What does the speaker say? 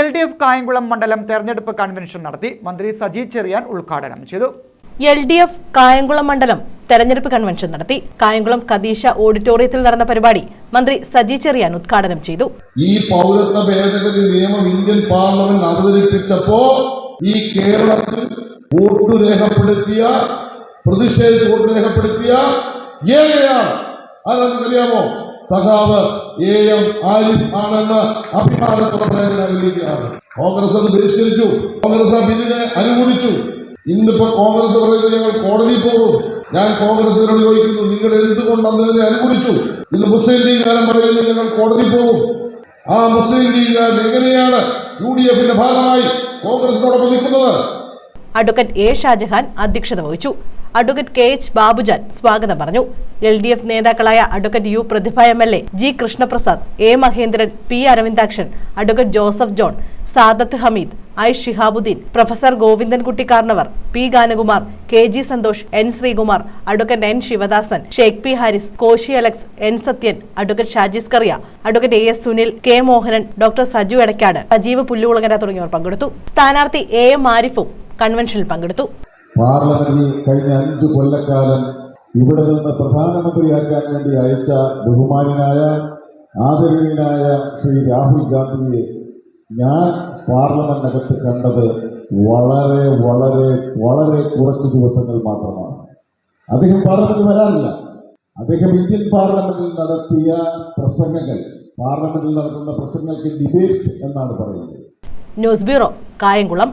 L D F Kayamkulam മണ്ഡലം തെരഞ്ഞെടുപ്പ് convention നടത്തി മന്ത്രി സജി ചെറിയാൻ ഉദ്ഘാടനം ചെയ്തു. എൽ ഡി എഫ് കായംകുളം മണ്ഡലം തെരഞ്ഞെടുപ്പ് കൺവെൻഷൻ നടത്തി. കായംകുളം കദീശ ഓഡിറ്റോറിയത്തിൽ നടന്ന പരിപാടി മന്ത്രി സജി ചെറിയാൻ ഉദ്ഘാടനം ചെയ്തു. ഈ പൗരത്വ ഭേദഗതി നിയമം ഇന്ത്യൻ പാർലമെന്റ് അവതരിപ്പിച്ചപ്പോ ഈ കേരളത്തിൽ വോട്ട് രേഖപ്പെടുത്തിയ പ്രതിഷേധിച്ച് വോട്ട് രേഖപ്പെടുത്തിയ ആരാണെന്ന് അറിയാമോ? സഖാവ് എ എം ആരിഫ് ആണെന്ന് അഭിമാനത്തോടെ കോൺഗ്രസ് അത് ബഹിഷ്കരിച്ചു. കോൺഗ്രസ് ആ ബില്ലിനെ അനുകൂലിച്ചു. ഇന്നിപ്പോ കോൺഗ്രസ് പറയുന്നത് ഞങ്ങൾ കോടതിയിൽ പോകും. ഞാൻ കോൺഗ്രസിനോട് ചോദിക്കുന്നു നിങ്ങൾ എന്തുകൊണ്ട് അന്നതിനെ അനുകൂലിച്ചു? ഇന്ന് മുസ്ലിം ലീഗുകാരൻ പറയുന്നു ഞങ്ങൾ കോടതി പോകും. ആ മുസ്ലിം ലീഗുകാരൻ എങ്ങനെയാണ് യു ഡി എഫിന്റെ ഭാഗമായി കോൺഗ്രസിനോടൊപ്പം നിൽക്കുന്നത്? അഡ്വക്കേറ്റ് എ ഷാജഹാൻ അധ്യക്ഷത വഹിച്ചു. അഡ്വക്കേറ്റ് കെ എച്ച് ബാബുജാൻ സ്വാഗതം പറഞ്ഞു. എൽ ഡി എഫ് നേതാക്കളായ advocate U Prathibha M L A G Krishnaprasad A Mahendran P Aravindakshan advocate Joseph John Sadath Hameed I Shihabuddin professor Govindankutty Karnavar P Ganakumar K G Santhosh N Sreekumar advocate N Sivadasan Sheikh P Haris Koshy Alex N Sathyan advocate Shajis Kariya advocate A S Sunil K Mohanan doctor Saju Edakkad Sajeev Pullukulangara തുടങ്ങിയവർ പങ്കെടുത്തു. സ്ഥാനാർത്ഥി A M ആരിഫും കൺവെൻഷനിൽ പങ്കെടുത്തു. പാർലമെന്റിൽ കഴിഞ്ഞ അഞ്ചു കൊല്ലക്കാലം ഇവിടെ നിന്ന് പ്രധാനമന്ത്രിയാക്കാൻ വേണ്ടി അയച്ച ബഹുമാനായ ആദരണീയനായ ശ്രീ രാഹുൽ ഗാന്ധിയെ ഞാൻ പാർലമെന്റിനകത്ത് കണ്ടത് വളരെ വളരെ വളരെ കുറച്ച് ദിവസങ്ങൾ മാത്രമാണ്. അദ്ദേഹം പാർലമെന്റ് വരാറില്ല. അദ്ദേഹം ഇന്ത്യൻ പാർലമെന്റിൽ നടത്തിയ പ്രസംഗങ്ങൾ പാർലമെന്റിൽ നടത്തുന്ന പ്രസംഗങ്ങൾക്ക് ഡിബേറ്റ്സ് എന്നാണ് പറയുന്നത്. News bureau Kayamkulam.